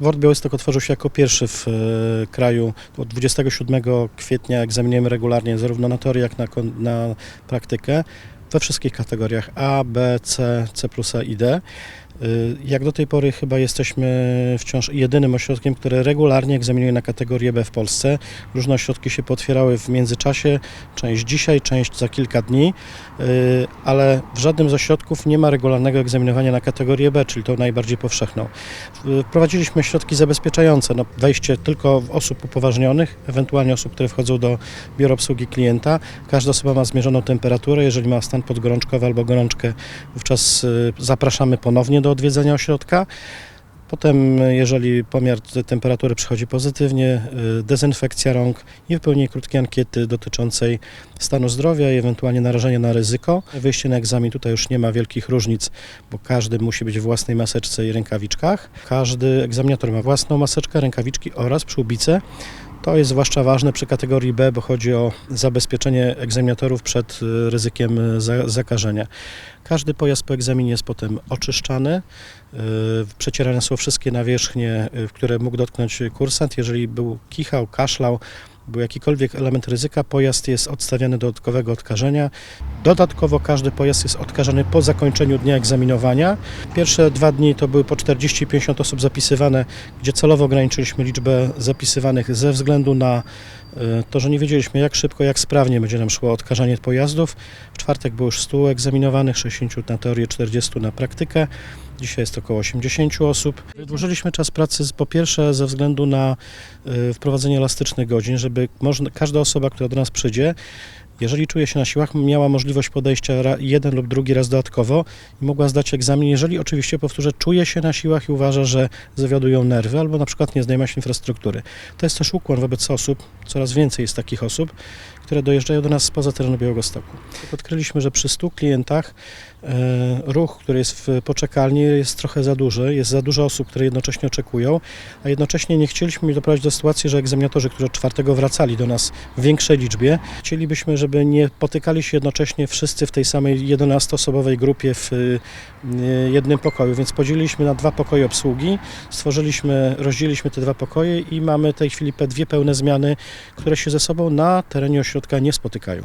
WORD Białystok otworzył się jako pierwszy w e, kraju. Od 27 kwietnia egzaminujemy regularnie zarówno na teorię, jak na, na praktykę we wszystkich kategoriach A, B, C, C plus A i D. Y, Jak do tej pory chyba jesteśmy wciąż jedynym ośrodkiem, który regularnie egzaminuje na kategorię B w Polsce. Różne ośrodki się potwierały w międzyczasie, część dzisiaj, część za kilka dni, y, ale w żadnym z ośrodków nie ma regularnego egzaminowania na kategorię B, czyli tą najbardziej powszechną. W- Wprowadziliśmy środki zabezpieczające, no wejście tylko osób upoważnionych, ewentualnie osób, które wchodzą do biura obsługi klienta. Każda osoba ma zmierzoną temperaturę, jeżeli ma stan podgorączkowy albo gorączkę, wówczas y, zapraszamy ponownie do odwiedzenia ośrodka. Potem, jeżeli pomiar te- temperatury przychodzi pozytywnie, y, dezynfekcja rąk i wypełnienie krótkiej ankiety dotyczącej stanu zdrowia i ewentualnie narażenia na ryzyko. Wyjście na egzamin tutaj już nie ma wielkich różnic, bo każdy musi być w własnej maseczce i rękawiczkach. Każdy egzaminator ma własną maseczkę, rękawiczki oraz przyłbicę. To jest zwłaszcza ważne przy kategorii B, bo chodzi o zabezpieczenie egzaminatorów przed y, ryzykiem y, za- zakażenia. Każdy pojazd po egzaminie jest potem oczyszczany. y, Przecierane są wszystkie nawierzchnie, które mógł dotknąć kursant. Jeżeli był kichał, kaszlał, był jakikolwiek element ryzyka, pojazd jest odstawiany do dodatkowego odkażenia. Dodatkowo każdy pojazd jest odkażany po zakończeniu dnia egzaminowania. Pierwsze dwa dni to były po 40-50 osób zapisywane, gdzie celowo ograniczyliśmy liczbę zapisywanych ze względu na to, że nie wiedzieliśmy jak szybko, jak sprawnie będzie nam szło odkażanie pojazdów. W czwartek było już 100 egzaminowanych, 60 na teorię, 40 na praktykę. Dzisiaj jest około 80 osób. Wydłużyliśmy czas pracy po pierwsze ze względu na e, wprowadzenie elastycznych godzin, żeby każda osoba, która do nas przyjdzie, jeżeli czuje się na siłach, miała możliwość podejścia jeden lub drugi raz dodatkowo i mogła zdać egzamin, jeżeli oczywiście, powtórzę, czuje się na siłach i uważa, że zawiodują nerwy albo na przykład nie znajoma się infrastruktury. To jest też ukłon wobec osób, coraz więcej jest takich osób, które dojeżdżają do nas spoza terenu Białegostoku. Odkryliśmy, że przy 100 klientach e, ruch, który jest w poczekalni jest trochę za duży, jest za dużo osób, które jednocześnie oczekują, a jednocześnie nie chcieliśmy doprowadzić do sytuacji, że egzaminatorzy, którzy od czwartego wracali do nas w większej liczbie, chcielibyśmy, żeby nie potykali się jednocześnie wszyscy w tej samej 11-osobowej grupie w y, jednym pokoju, więc podzieliliśmy na dwa pokoje obsługi, stworzyliśmy, rozdzieliliśmy te dwa pokoje i mamy w tej chwili dwie pełne zmiany, które się ze sobą na terenie ośrodka nie spotykają.